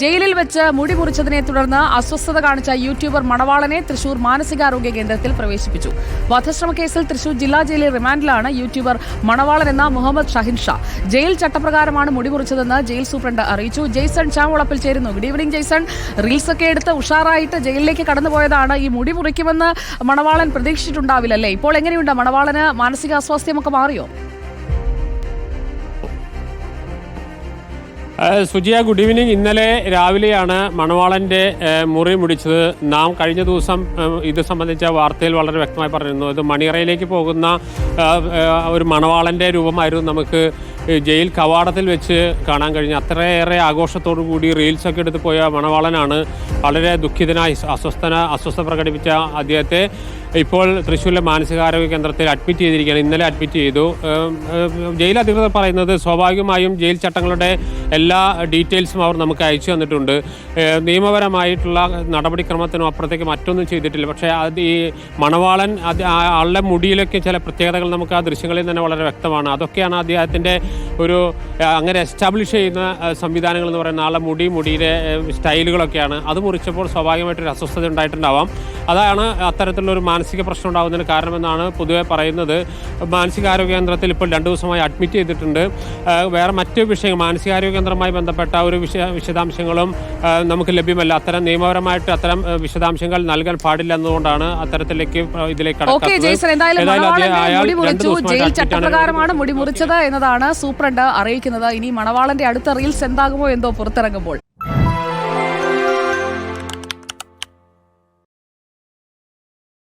ജയിലിൽ വെച്ച് മുടി മുറിച്ചതിനെ തുടർന്ന് അസ്വസ്ഥത കാണിച്ച യൂട്യൂബർ മണവാളനെ തൃശൂർ മാനസികാരോഗ്യ കേന്ദ്രത്തിൽ പ്രവേശിപ്പിച്ചു. വധശ്രമ കേസിൽ തൃശൂർ ജില്ലാ ജയിലിൽ റിമാൻഡിലാണ് യൂട്യൂബർ മണവാളൻ എന്ന മുഹമ്മദ് ഷഹിൻ ഷാ. ജയിൽ ചട്ടപ്രകാരമാണ് മുടി മുറിച്ചതെന്ന് ജയിൽ സൂപ്രണ്ട് അറിയിച്ചു. ജെയ്സൺ ചാമുളപ്പിൽ ചേരുന്നു. Good evening Jason. റീൽസ് ഒക്കെ എടുത്ത് ഉഷാറായിട്ട് ജയിലിലേക്ക് കടന്നുപോയതാണ് ഈ മുടി മുറിക്കുമെന്ന് മണവാളൻ പ്രതീക്ഷിച്ചിട്ടുണ്ടാവില്ലല്ലേ? ഇപ്പോൾ എങ്ങനെയുണ്ട് മണവാളന് മാനസികാസ്വാസ്ഥ്യമൊക്കെ മാറിയോ? സുജിയ ഗുഡ് ഈവനിങ് ഇന്നലെ രാവിലെയാണ് മണവാളന്റെ മുറി മുടിച്ചത്. നാം കഴിഞ്ഞ ദിവസം ഇത് സംബന്ധിച്ച വാർത്തയിൽ വളരെ വ്യക്തമായി പറഞ്ഞിരുന്നു. ഇത് മണിയറയിലേക്ക് പോകുന്ന ഒരു മണവാളന്റെ രൂപമായിരുന്നു നമുക്ക് ജയിൽ കവാടത്തിൽ വെച്ച് കാണാൻ കഴിഞ്ഞു അത്രയേറെ ആഘോഷത്തോടു കൂടി റീൽസൊക്കെ എടുത്ത് പോയ മണവാളനാണ് വളരെ ദുഃഖിതനായി അസ്വസ്ഥന അസ്വസ്ഥ പ്രകടിപ്പിച്ച അദ്ദേഹത്തെ ഇപ്പോൾ തൃശ്ശൂരിലെ മാനസികാരോഗ്യ കേന്ദ്രത്തിൽ അഡ്മിറ്റ് ചെയ്തിരിക്കുകയാണ്. ഇന്നലെ അഡ്മിറ്റ് ചെയ്തു. ജയിൽ അധികൃതർ പറയുന്നത് സ്വാഭാവികമായും ജയിൽ ചട്ടങ്ങളുടെ എല്ലാ ഡീറ്റെയിൽസും അവർ നമുക്ക് അയച്ചു തന്നിട്ടുണ്ട്. നിയമപരമായിട്ടുള്ള നടപടിക്രമത്തിനും അപ്പുറത്തേക്ക് മറ്റൊന്നും ചെയ്തിട്ടില്ല. പക്ഷേ അത് ഈ മണവാളൻ അത് ആളുടെ മുടിയിലൊക്കെ ചില പ്രത്യേകതകൾ നമുക്ക് ആ ദൃശ്യങ്ങളിൽ തന്നെ വളരെ വ്യക്തമാണ്. അതൊക്കെയാണ് അദ്ദേഹത്തിന്റെ ഒരു അങ്ങനെ എസ്റ്റാബ്ലിഷ് ചെയ്യുന്ന സംവിധാനങ്ങൾ എന്ന് പറയുന്ന ആളുടെ മുടി മുടിയിലെ സ്റ്റൈലുകളൊക്കെയാണ്. അത് മുറിച്ചപ്പോൾ സ്വാഭാവികമായിട്ടൊരു അസ്വസ്ഥത ഉണ്ടായിട്ടുണ്ടാവാം. അതാണ് അത്തരത്തിലുള്ള ഒരു മാനസിക പ്രശ്നം ഉണ്ടാകുന്നതിന് കാരണമെന്നാണ് പൊതുവെ പറയുന്നത്. മാനസികാരോഗ്യ കേന്ദ്രത്തിൽ ഇപ്പോൾ രണ്ട് ദിവസമായി അഡ്മിറ്റ് ചെയ്തിട്ടുണ്ട്. വേറെ മറ്റു വിഷയങ്ങൾ മാനസികാരോഗ്യ കേന്ദ്രവുമായി ബന്ധപ്പെട്ട ഒരു വിശദാംശങ്ങളും നമുക്ക് ലഭ്യമല്ല. അത്തരം നിയമപരമായിട്ട് അത്തരം വിശദാംശങ്ങൾ നൽകാൻ പാടില്ല എന്നതുകൊണ്ടാണ് അത്തരത്തിലേക്ക് ഇതിലേക്ക് ജയിൽ ചട്ടപ്രകാരമാണ് മുടി മുറിച്ചത് എന്നതാണ് സൂപ്രണ്ട് അറിയിക്കുന്നത്. ഇനി മണവാളന്റെ അടുത്ത റീൽസ് എന്താകുമോ എന്തോ പുറത്തിറങ്ങുമ്പോൾ.